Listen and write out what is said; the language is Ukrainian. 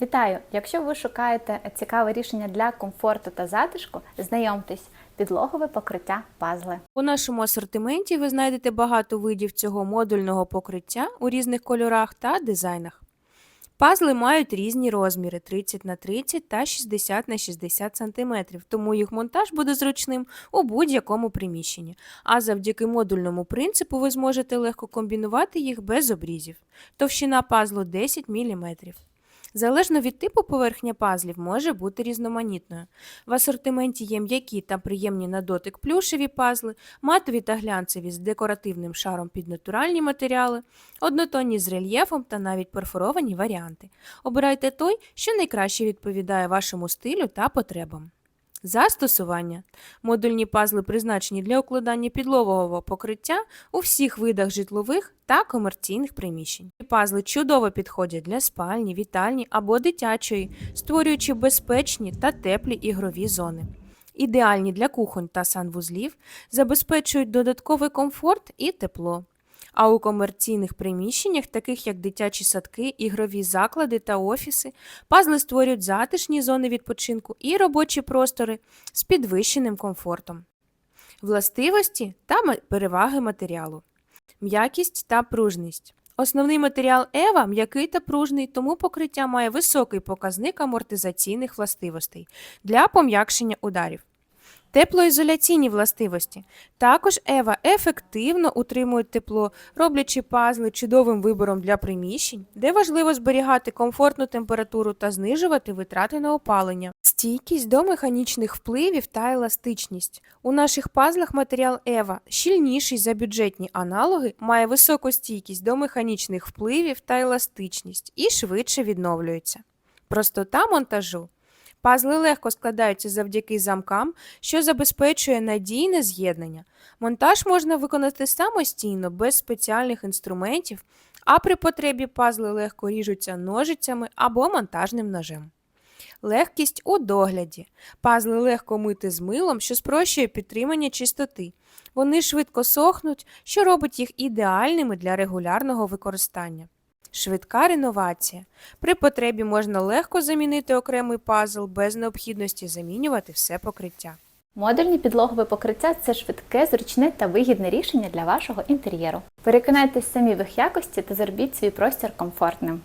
Вітаю! Якщо ви шукаєте цікаве рішення для комфорту та затишку, знайомтесь, підлогове покриття пазли. У нашому асортименті ви знайдете багато видів цього модульного покриття у різних кольорах та дизайнах. Пазли мають різні розміри 30 на 30 та 60 на 60 см, тому їх монтаж буде зручним у будь-якому приміщенні. А завдяки модульному принципу ви зможете легко комбінувати їх без обрізів. Товщина пазлу 10 мм. Залежно від типу поверхня пазлів може бути різноманітною. В асортименті є м'які та приємні на дотик плюшеві пазли, матові та глянцеві з декоративним шаром під натуральні матеріали, однотонні з рельєфом та навіть перфоровані варіанти. Обирайте той, що найкраще відповідає вашому стилю та потребам. Застосування. Модульні пазли призначені для укладання підлогового покриття у всіх видах житлових та комерційних приміщень. Пазли чудово підходять для спальні, вітальні або дитячої, створюючи безпечні та теплі ігрові зони. Ідеальні для кухонь та санвузлів, забезпечують додатковий комфорт і тепло. А у комерційних приміщеннях, таких як дитячі садки, ігрові заклади та офіси, пазли створюють затишні зони відпочинку і робочі простори з підвищеним комфортом. Властивості та переваги матеріалу. М'якість та пружність. Основний матеріал Ева м'який та пружний, тому покриття має високий показник амортизаційних властивостей для пом'якшення ударів. Теплоізоляційні властивості. Також Ева ефективно утримують тепло, роблячи пазли чудовим вибором для приміщень, де важливо зберігати комфортну температуру та знижувати витрати на опалення. Стійкість до механічних впливів та еластичність. У наших пазлах матеріал Ева, щільніший за бюджетні аналоги, має високу стійкість до механічних впливів та еластичність і швидше відновлюється. Простота монтажу. Пазли легко складаються завдяки замкам, що забезпечує надійне з'єднання. Монтаж можна виконати самостійно, без спеціальних інструментів, а при потребі пазли легко ріжуться ножицями або монтажним ножем. Легкість у догляді. Пазли легко мити з милом, що спрощує підтримання чистоти. Вони швидко сохнуть, що робить їх ідеальними для регулярного використання. Швидка реновація. При потребі можна легко замінити окремий пазл без необхідності замінювати все покриття. Модульні підлогове покриття це швидке, зручне та вигідне рішення для вашого інтер'єру. Переконайтесь самі в їх якості та зробіть свій простір комфортним.